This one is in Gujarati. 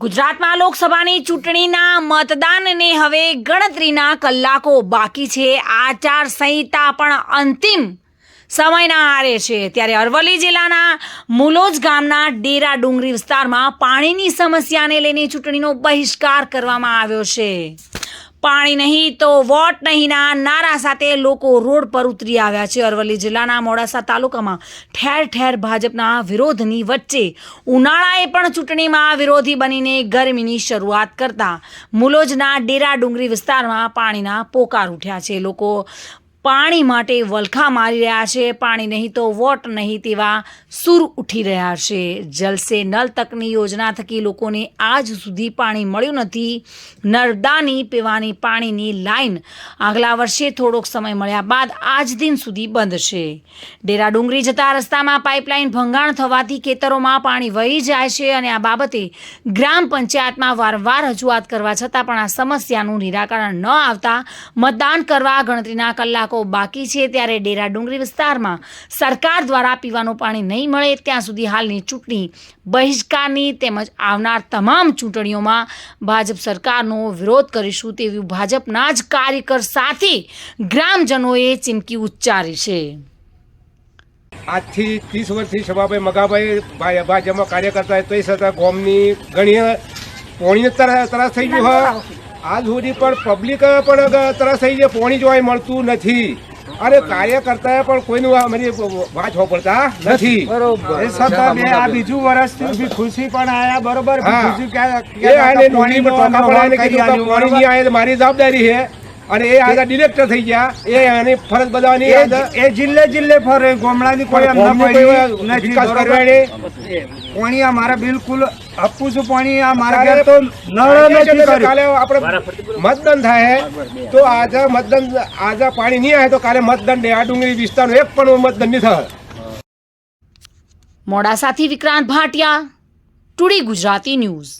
ગુજરાતમાં લોકસભાની ચૂંટણીના મતદાનને હવે ગણતરીના કલાકો બાકી છે. આચાર સંહિતા પણ અંતિમ સમયના આરે છે. ત્યારે અરવલ્લી જિલ્લાના મુલોજ ગામના ડેરા ડુંગરી વિસ્તારમાં પાણીની સમસ્યાને લઈને ચૂંટણીનો બહિષ્કાર કરવામાં આવ્યો છે. પાણી નહીં તો વોટ નહીંના નારા સાથે લોકો રોડ પર ઉતરી આવ્યા છે. અરવલ્લી જિલ્લાના મોડાસા તાલુકામાં ઠેર ઠેર ભાજપના વિરોધની વચ્ચે ઉનાળાએ પણ ચૂંટણીમાં વિરોધી બનીને ગરમીની શરૂઆત કરતા મુલોજના ડેરા ડુંગરી વિસ્તારમાં પાણીના પોકાર ઉઠ્યા છે. લોકો પાણી માટે વલખા મારી રહ્યા છે. પાણી નહીં તો વોટ નહીં તેવા સૂર ઉઠી રહ્યા છે. જલસે નલ તકની યોજના થકી લોકોને આજ સુધી પાણી મળ્યું નથી. નર્મદાની પીવાની પાણીની લાઈન આગલા વર્ષે થોડોક સમય મળ્યા બાદ આજ દિન સુધી બંધ છે. ડેરા ડુંગરી જતા રસ્તામાં પાઇપલાઇન ભંગાણ થવાથી ખેતરોમાં પાણી વહી જાય છે અને આ બાબતે ગ્રામ પંચાયતમાં વારંવાર રજૂઆત કરવા છતાં પણ આ સમસ્યાનું નિરાકરણ ન આવતા મતદાન કરવા ગણતરીના કલાકો બાકી છે ત્યારે ડેરા ડુંગરી વિસ્તારમાં સરકાર દ્વારા પીવાનું પાણી નહીં મળે ત્યાં સુધી હાલની ચૂંટણી બહિષ્કારની તેમજ આવનાર તમામ ચૂંટણીઓમાં ભાજપ સરકારનો વિરોધ કરીશું તેવી ભાજપના જ કાર્યકર સાથે ગ્રામજનોએ ચીમકી ઉચ્ચારી છે. આજથી ત્રીસ વર્ષથી સભાભાઈ મગાભાઈ ભાજપમાં કાર્ય કરતા તો એ છતાં ગોમની ઘણી પોણી તરસ થઈ ગયું હોય. આજ સુધી પણ પબ્લિક પણ તરસ થઈ જાય પોણી જોવાય મળતું નથી. અને કાર્યકર્તાએ પણ કોઈનું અમારી વાત પડતા નથી. છતાં આ બીજું વર્ષથી ખુશી પણ આયા બરોબર. ક્યાં- મારી જવાબદારી છે. અને એ આગળ ડિરેક્ટર થઈ ગયા. એ આની ફરજ બજાવવાની એ જિલ્લે જિલ્લે ફરે. ગોમડાની કોઈ એમ ના પડી નથી, પાણી આ મારા બિલકુલ આપું છું પાણી આ મારા ઘેર તો નળ નથી કર્યું. કાલે આપણે મતદાન થાય તો આજે મતદાન આજે પાણી નહીં આવે તો કાલે મતદાન આ ડુંગળી વિસ્તારનું એક પણ મતદાન નહીં થાય. મોડાસાથી વિક્રાંત ભાટિયા ટુડે ગુજરાતી ન્યૂઝ.